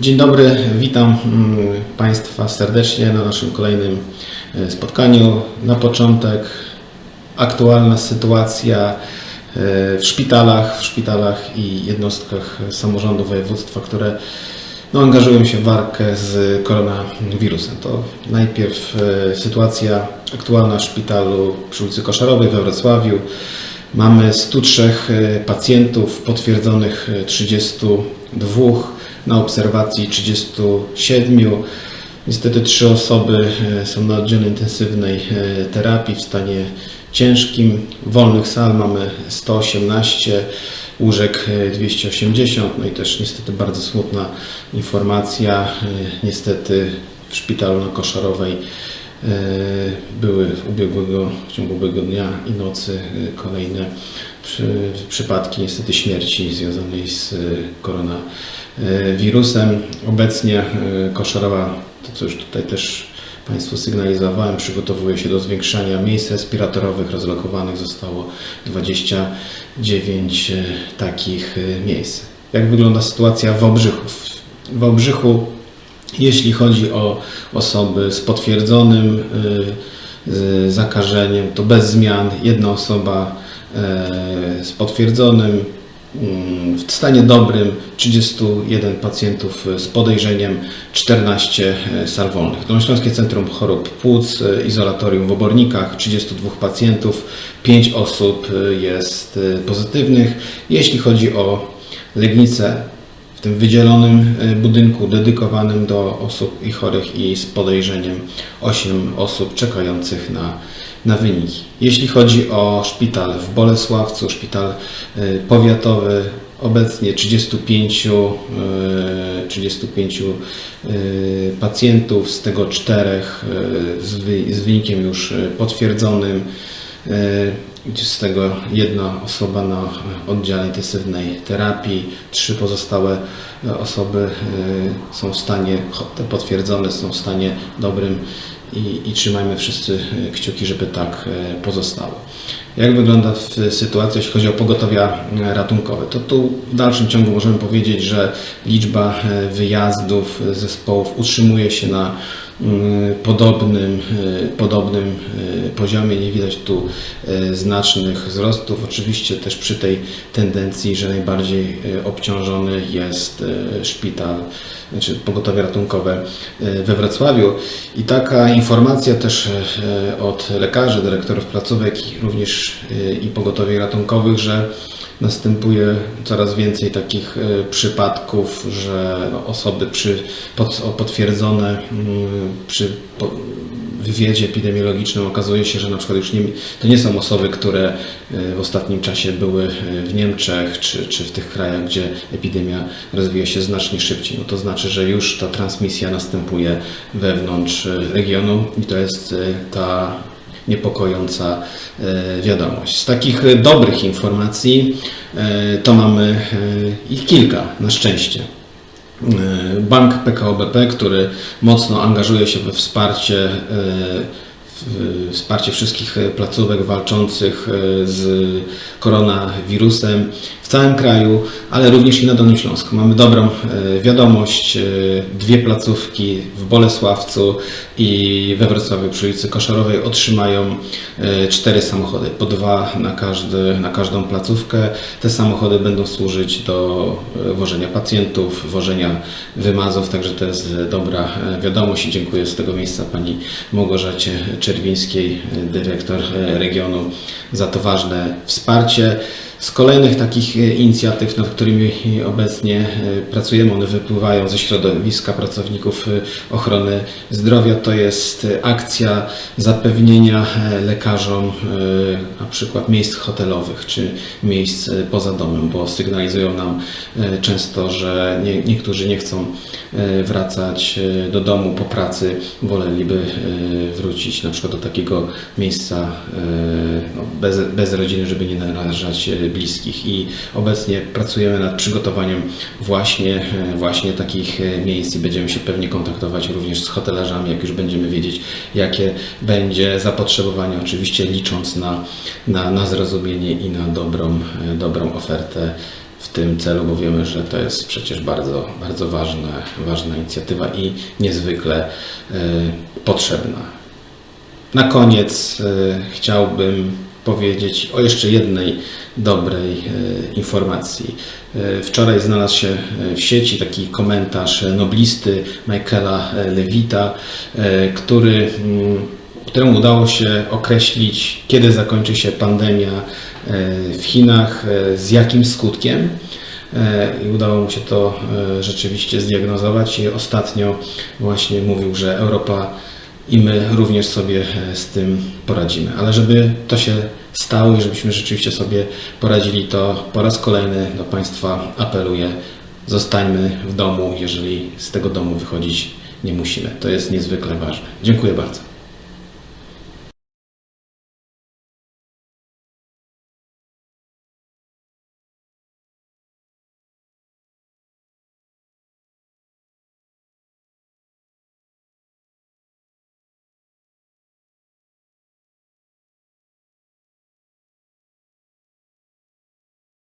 Dzień dobry, witam mm, Państwa serdecznie na naszym kolejnym e, spotkaniu. Na początek aktualna sytuacja e, w szpitalach, w szpitalach i jednostkach samorządu województwa, które no, angażują się w walkę z koronawirusem. To najpierw e, sytuacja aktualna w szpitalu przy ulicy Koszarowej we Wrocławiu. Mamy 103 e, pacjentów, potwierdzonych e, 32, na obserwacji 37. Niestety trzy osoby e, są na oddziale intensywnej e, terapii w stanie ciężkim. Wolnych sal mamy 118, łóżek e, 280. No i też niestety bardzo smutna informacja. E, Niestety w szpitalu na Koszarowej e, były w ubiegłego, w ciągu ubiegłego dnia i nocy e, kolejne przy, przypadki niestety śmierci związanej z e, koronawirusem. Obecnie e, Koszarowa, to co już tutaj też Państwu sygnalizowałem, przygotowuje się do zwiększania miejsc respiratorowych. Rozlokowanych zostało 29 e, takich miejsc. Jak wygląda sytuacja w Wałbrzychu? W Wałbrzychu jeśli chodzi o osoby z potwierdzonym y, zakażeniem, to bez zmian jedna osoba z potwierdzonym mm, w stanie dobrym 31 pacjentów z podejrzeniem, 14 sal wolnych. Dolnośląskie Centrum Chorób Płuc, e, izolatorium w Obornikach, 32 pacjentów, 5 osób e, jest e, pozytywnych. Jeśli chodzi o Legnicę, w tym wydzielonym e, budynku dedykowanym do osób i chorych i z podejrzeniem 8 osób czekających na, na wyniki. Jeśli chodzi o szpital w Bolesławcu, szpital e, powiatowy, obecnie 35, e, 35 e, pacjentów, z tego 4 z, wy, z wynikiem już potwierdzonym. Z tego jedna osoba na oddziale intensywnej terapii, trzy pozostałe osoby są w stanie, potwierdzone są w stanie dobrym i, i trzymajmy wszyscy e, kciuki, żeby tak e, pozostało. Jak wygląda sytuacja, jeśli chodzi o pogotowia e, ratunkowe? To tu w dalszym ciągu możemy powiedzieć, że liczba e, wyjazdów zespołów utrzymuje się na mm, podobnym, e, podobnym poziomie. Nie widać tu znacznych wzrostów. Oczywiście też przy tej tendencji, że najbardziej obciążony jest szpital, znaczy pogotowie ratunkowe we Wrocławiu. I taka informacja też od lekarzy, dyrektorów placówek również e, i pogotowi ratunkowych, że następuje coraz więcej takich e, przypadków, że osoby przy, pod, potwierdzone mm, przy po, wywiadzie epidemiologicznym okazuje się, że na przykład już nie, to nie są osoby, które e, w ostatnim czasie były w Niemczech czy, czy w tych krajach, gdzie epidemia rozwija się znacznie szybciej. No to znaczy, że już ta transmisja następuje wewnątrz regionu i to jest ta niepokojąca e, wiadomość. Z takich e, dobrych informacji e, to mamy ich kilka, na szczęście. Bank PKO BP, który mocno angażuje się we wsparcie, wsparcie wszystkich placówek walczących z koronawirusem w całym kraju, ale również i na Dolnym Śląsku. Mamy dobrą e, wiadomość. e, Dwie placówki w Bolesławcu i we Wrocławiu przy ulicy Koszarowej otrzymają e, cztery samochody, po dwa na, każdy, na każdą placówkę. Te samochody będą służyć do wożenia pacjentów, wożenia wymazów, także to jest dobra wiadomość i dziękuję z tego miejsca pani Małgorzacie Czerwińskiej, dyrektor regionu za to ważne wsparcie. Z kolejnych takich e, inicjatyw, nad którymi obecnie e, pracujemy, one wypływają ze środowiska pracowników e, ochrony zdrowia, to jest e, akcja zapewnienia e, lekarzom e, na przykład miejsc hotelowych czy miejsc e, poza domem, bo sygnalizują nam e, często, że nie, niektórzy nie chcą e, wracać e, do domu po pracy, woleliby e, wrócić na przykład do takiego miejsca e, no, bez, bez rodziny, żeby nie narażać e, bliskich i obecnie pracujemy nad przygotowaniem właśnie, e, właśnie takich e, miejsc i będziemy się pewnie kontaktować również z hotelarzami, jak już będziemy wiedzieć, jakie będzie zapotrzebowanie, oczywiście licząc na, na, na zrozumienie i na dobrą, e, dobrą ofertę w tym celu, bo wiemy, że to jest przecież bardzo, bardzo ważna, ważna inicjatywa i niezwykle e, potrzebna. Na koniec e, chciałbym powiedzieć o jeszcze jednej dobrej e, informacji. E, Wczoraj znalazł się e, w sieci taki komentarz noblisty Michaela Levita, e, który, mm, któremu udało się określić, kiedy zakończy się pandemia w Chinach, z jakim skutkiem. I udało mu się to rzeczywiście zdiagnozować i ostatnio właśnie mówił, że Europa i my również sobie e, z tym poradzimy. Ale żeby to się stało i żebyśmy rzeczywiście sobie poradzili, to po raz kolejny do Państwa apeluję, zostańmy w domu, jeżeli z tego domu wychodzić nie musimy. To jest niezwykle ważne. Dziękuję bardzo.